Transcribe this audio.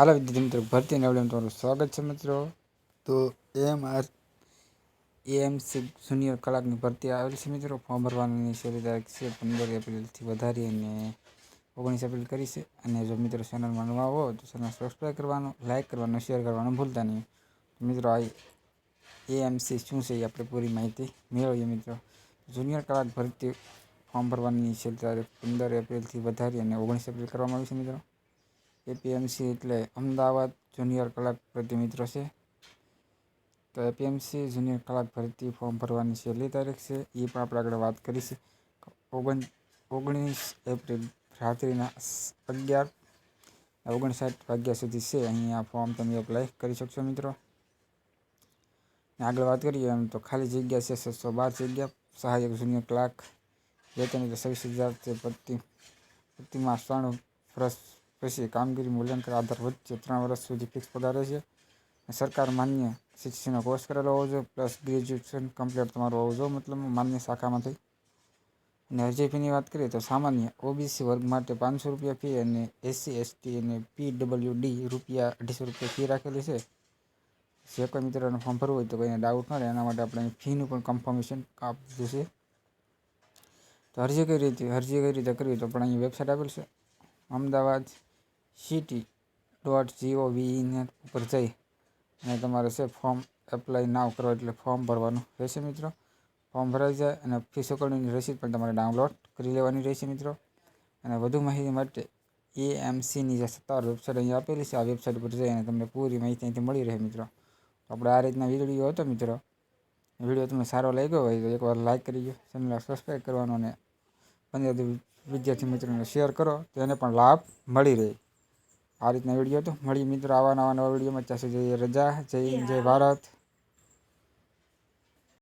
હાલો વિદ્યાર્થી મિત્રો, ભરતી નવડીમાં તમારું સ્વાગત છે મિત્રો. તો એમ આર એએમસી જુનિયર કલાકની ભરતી આવેલી છે મિત્રો. ફોર્મ ભરવાની છેલ્લી તારીખ છે, પંદર એપ્રિલથી વધારી અને ઓગણીસ એપ્રિલ કરી છે. અને જો મિત્રો ચેનલમાં નવા હો તો ચેનલ સબસ્ક્રાઈબ કરવાનું લાઇક કરવાનું શેર કરવાનું ભૂલતા નહીં. મિત્રો આ એએમસી શું છે એ આપણે પૂરી માહિતી મેળવીએ મિત્રો. જુનિયર કલાક ભરતી ફોર્મ ભરવાની છેલ્લી તારીખ પંદર એપ્રિલથી વધારી અને ઓગણીસ એપ્રિલ કરવામાં આવી છે મિત્રો. એપીએમસી એટલે અમદાવાદ જુનિયર કલાક ભરતી મિત્રો છે. તો એપીએમસી જુનિયર કલાક ભરતી ફોર્મ ભરવાની છેલ્લી તારીખ છે. એ પણ આપણે આગળ વાત કરીશું. ઓગણ, ઓગણીસ એપ્રિલ રાત્રિના અગિયાર ઓગણસાઠ વાગ્યા સુધી છે. અહીંયા ફોર્મ તમે એપ્લાય કરી શકશો મિત્રો. ને આગળ વાત કરીએ, એમ તો ખાલી જગ્યા છે સાતસો બાર જગ્યા. સહાયક જુનિયર ક્લાર્ક વેતન એટલે સવીસ હજાર પ્રતિ પ્રતિમાં ત્રણ વર્ષ પછી કામગીરી મૂલ્યાંકન આધાર વચ્ચે ત્રણ વર્ષ સુધી ફિક્સ પગાર રહેશે સરકાર માન્ય શિક્ષણનો કોર્સ કરેલો હોવો જોઈએ પ્લસ ગ્રેજ્યુએશન કમ્પ્લીટ તમારું હોવું જોઈએ, મતલબ માન્ય શાખામાંથી. અને અરજી ફીની વાત કરીએ તો સામાન્ય ઓબીસી વર્ગ માટે પાંચસો રૂપિયા ફી અને એસસી એસટી અને પી ડબલ્યુ ડી રૂપિયા અઢીસો રૂપિયા ફી રાખેલી છે. જે કોઈ મિત્રોને ફોર્મ ભરવું હોય તો કોઈને ડાઉટ ન રહે, એના માટે આપણે ફીનું પણ કન્ફર્મેશન આપવું છે. તો અરજી કઈ રીતે, અરજી કઈ રીતે કરવી તો પણ અહીં વેબસાઇટ આપેલ છે. Ahmedabad city dot G O V net ઉપર જઈ અને તમારે છે ફોર્મ એપ્લાય નાવ કરો એટલે ફોર્મ ભરવાનું રહેશે મિત્રો. ફોર્મ ભરાઈ જાય અને ફી ચૂકવણીની રસીદ પણ તમારે ડાઉનલોડ કરી લેવાની રહેશે મિત્રો. અને વધુ માહિતી માટે એએમસીની જે સત્તાવાર વેબસાઇટ અહીં આપેલી છે, આ વેબસાઇટ પર જઈને તમને પૂરી માહિતી અહીંથી મળી રહે મિત્રો. આપણે આ રીતના વીડિયો હતો મિત્રો. વીડિયો તમને સારો લાગ્યો હોય તો એકવાર લાઇક કરી ચેનલ સબસ્ક્રાઈબ કરવાનો અને પંદર વિદ્યાર્થી મિત્રોને શેર કરો, તો એને પણ લાભ મળી રહે. આ રીતના વીડિયો હતો. મળી મિત્રો આવા નવા નવા વિડીયોમાં. ત્યાં સુધી રજા જય જય ભારત.